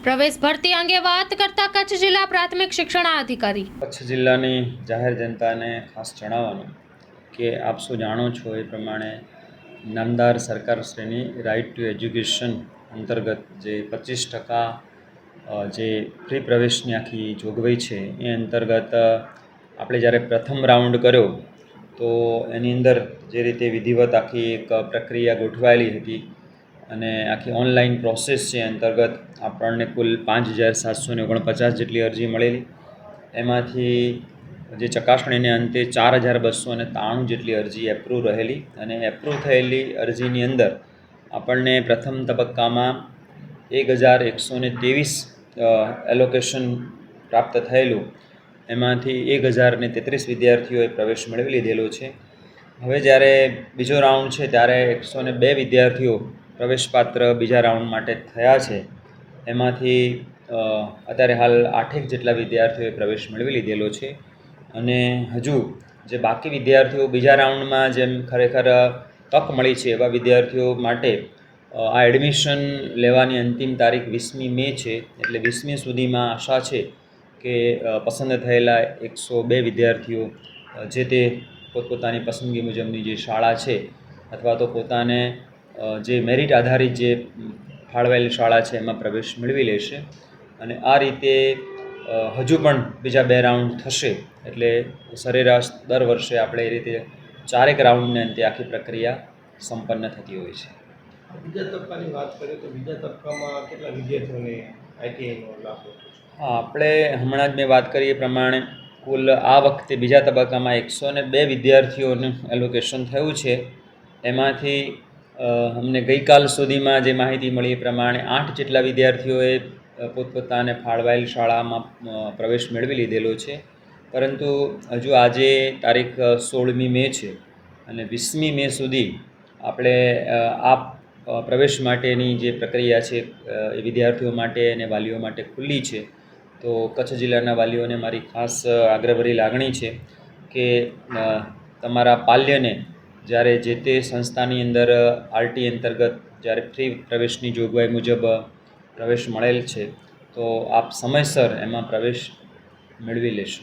પ્રવેશ ભરતી અંગે વાત કરતા કચ્છ જિલ્લા પ્રાથમિક શિક્ષણાધિકારી. કચ્છ જિલ્લાની જાહેર જનતાને ખાસ જણાવવાનું કે આપ સૌ જાણો છો એ પ્રમાણે નામદાર સરકાર શ્રેણી રાઇટ ટુ એજ્યુકેશન અંતર્ગત જે પચીસ ટકા જે ફ્રી પ્રવેશની આખી જોગવાઈ છે એ અંતર્ગત આપણે જ્યારે પ્રથમ રાઉન્ડ કર્યો તો એની અંદર જે રીતે વિધિવત આખી એક પ્રક્રિયા ગોઠવાયેલી હતી અને આખી ઓનલાઈન પ્રોસેસ છે અંતર્ગત આપણને કુલ પાંચ હજાર સાતસો ને ઓગણપચાસ જેટલી અરજી મળેલી. એમાંથી જે ચકાસણીને અંતે ચાર હજાર બસો અને ત્રાણું જેટલી અરજી એપ્રુવ રહેલી અને એપ્રુવ થયેલી અરજીની અંદર આપણને પ્રથમ તબક્કામાં એક હજાર એકસો ને ત્રેવીસ એલોકેશન પ્રાપ્ત થયેલું. એમાંથી એક હજાર ને તેત્રીસ વિદ્યાર્થીઓએ પ્રવેશ મેળવી લીધેલો છે. હવે જ્યારે બીજો રાઉન્ડ છે ત્યારે એકસો ને બે વિદ્યાર્થીઓ પ્રવેશપાત્ર બીજા રાઉન્ડ માટે થયા છે. એમાંથી અત્યારે હાલ આઠેક જેટલા વિદ્યાર્થીઓએ પ્રવેશ મેળવી લીધેલો છે. અને હજુ જે બાકી વિદ્યાર્થીઓ બીજા રાઉન્ડમાં જેમ ખરેખર તક મળી છે એવા વિદ્યાર્થીઓ માટે આ એડમિશન લેવાની અંતિમ તારીખ વીસમી મે છે. એટલે વીસમી સુધીમાં આશા છે કે પસંદ થયેલા એકસો બે વિદ્યાર્થીઓ જે તે પોતપોતાની પસંદગી મુજબની જે શાળા છે, અથવા તો પોતાને જે મેરિટ આધારિત જે ફાળવાયેલી શાળા છે એમાં પ્રવેશ મેળવી લેશે. અને આ રીતે હજુ પણ બીજા બે રાઉન્ડ થશે. એટલે સરેરાશ દર વર્ષે આપણે એ રીતે ચારેક રાઉન્ડને અંતે આખી પ્રક્રિયા સંપન્ન થતી હોય છે. બીજા તબક્કાની વાત કરીએ તો બીજા તબક્કામાં કેટલા વિદ્યાર્થીઓને આઈટીઆઈનો લાભ હા આપણે હમણાં જ મેં વાત કરી એ પ્રમાણે કુલ આ વખતે બીજા તબક્કામાં એકસો ને બે વિદ્યાર્થીઓનું એલોકેશન થયું છે. એમાંથી અમને ગઈકાલ સુધીમાં જે માહિતી મળી એ પ્રમાણે આઠ જેટલા વિદ્યાર્થીઓએ પોતપોતાને ફાળવાયેલ શાળામાં પ્રવેશ મેળવી લીધેલો છે. પરંતુ હજુ આજે તારીખ સોળમી મે છે અને વીસમી મે સુધી આપણે આ પ્રવેશ માટેની જે પ્રક્રિયા છે એ વિદ્યાર્થીઓ માટે અને વાલીઓ માટે ખુલ્લી છે. તો કચ્છ જિલ્લાના વાલીઓને મારી ખાસ આગ્રહભરી લાગણી છે કે તમારા પાલ્યને જ્યારે જે તે સંસ્થાની અંદર આરટી અંતર્ગત જ્યારે ફ્રી પ્રવેશની જોગવાઈ મુજબ પ્રવેશ મળેલ છે, તો આપ સમયસર એમાં પ્રવેશ મેળવી લેશો.